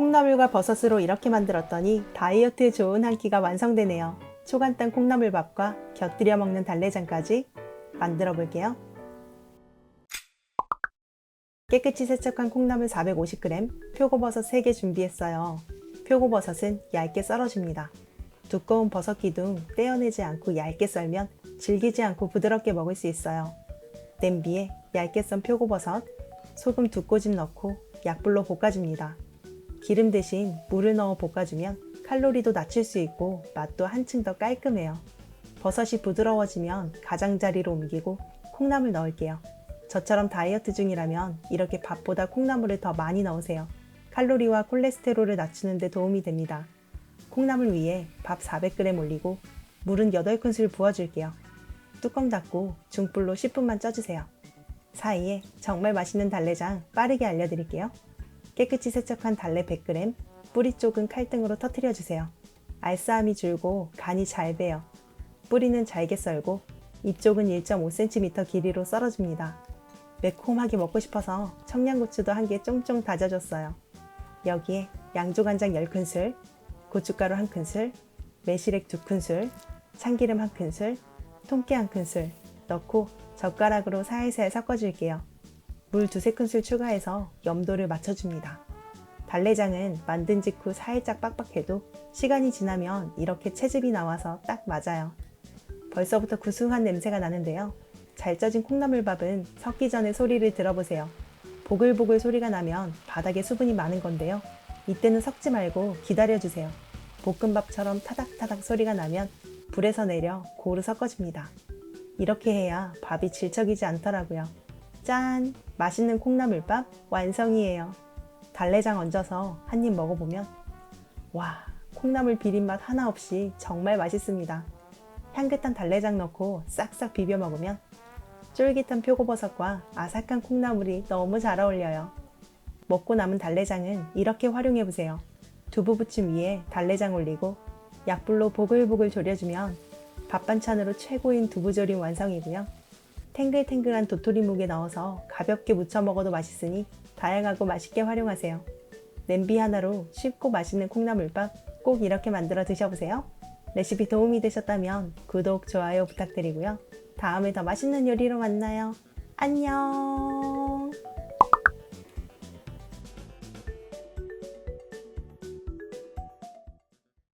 콩나물과 버섯으로 이렇게 만들었더니 다이어트에 좋은 한 끼가 완성되네요. 초간단 콩나물밥과 곁들여 먹는 달래장까지 만들어 볼게요. 깨끗이 세척한 콩나물 450g, 표고버섯 3개 준비했어요. 표고버섯은 얇게 썰어줍니다. 두꺼운 버섯 기둥 떼어내지 않고 얇게 썰면 질기지 않고 부드럽게 먹을 수 있어요. 냄비에 얇게 썬 표고버섯, 소금 두 꼬집 넣고 약불로 볶아줍니다. 기름 대신 물을 넣어 볶아주면 칼로리도 낮출 수 있고 맛도 한층 더 깔끔해요. 버섯이 부드러워지면 가장자리로 옮기고 콩나물 넣을게요. 저처럼 다이어트 중이라면 이렇게 밥보다 콩나물을 더 많이 넣으세요. 칼로리와 콜레스테롤을 낮추는 데 도움이 됩니다. 콩나물 위에 밥 400g 올리고 물은 8큰술 부어줄게요. 뚜껑 닫고 중불로 10분만 쪄주세요. 사이에 정말 맛있는 달래장 빠르게 알려드릴게요. 깨끗이 세척한 달래 100g, 뿌리 쪽은 칼등으로 터트려 주세요. 알싸함이 줄고 간이 잘 배요. 뿌리는 잘게 썰고 잎 쪽은 1.5cm 길이로 썰어줍니다. 매콤하게 먹고 싶어서 청양고추도 한 개 쫑쫑 다져줬어요. 여기에 양조간장 10큰술, 고춧가루 1큰술, 매실액 2큰술, 참기름 1큰술, 통깨 1큰술 넣고 젓가락으로 살살 섞어줄게요. 물 두세 큰술 추가해서 염도를 맞춰줍니다. 달래장은 만든 직후 살짝 빡빡해도 시간이 지나면 이렇게 채즙이 나와서 딱 맞아요. 벌써부터 구수한 냄새가 나는데요. 잘 쪄진 콩나물밥은 섞기 전에 소리를 들어보세요. 보글보글 소리가 나면 바닥에 수분이 많은 건데요. 이때는 섞지 말고 기다려주세요. 볶음밥처럼 타닥타닥 소리가 나면 불에서 내려 고루 섞어줍니다. 이렇게 해야 밥이 질척이지 않더라고요. 짠! 맛있는 콩나물밥 완성이에요. 달래장 얹어서 한 입 먹어보면 와, 콩나물 비린맛 하나 없이 정말 맛있습니다. 향긋한 달래장 넣고 싹싹 비벼 먹으면 쫄깃한 표고버섯과 아삭한 콩나물이 너무 잘 어울려요. 먹고 남은 달래장은 이렇게 활용해 보세요. 두부 부침 위에 달래장 올리고 약불로 보글보글 졸여주면 밥 반찬으로 최고인 두부조림 완성이고요. 탱글탱글한 도토리묵에 넣어서 가볍게 무쳐 먹어도 맛있으니 다양하고 맛있게 활용하세요. 냄비 하나로 쉽고 맛있는 콩나물밥 꼭 이렇게 만들어 드셔보세요. 레시피 도움이 되셨다면 구독, 좋아요 부탁드리고요. 다음에 더 맛있는 요리로 만나요. 안녕!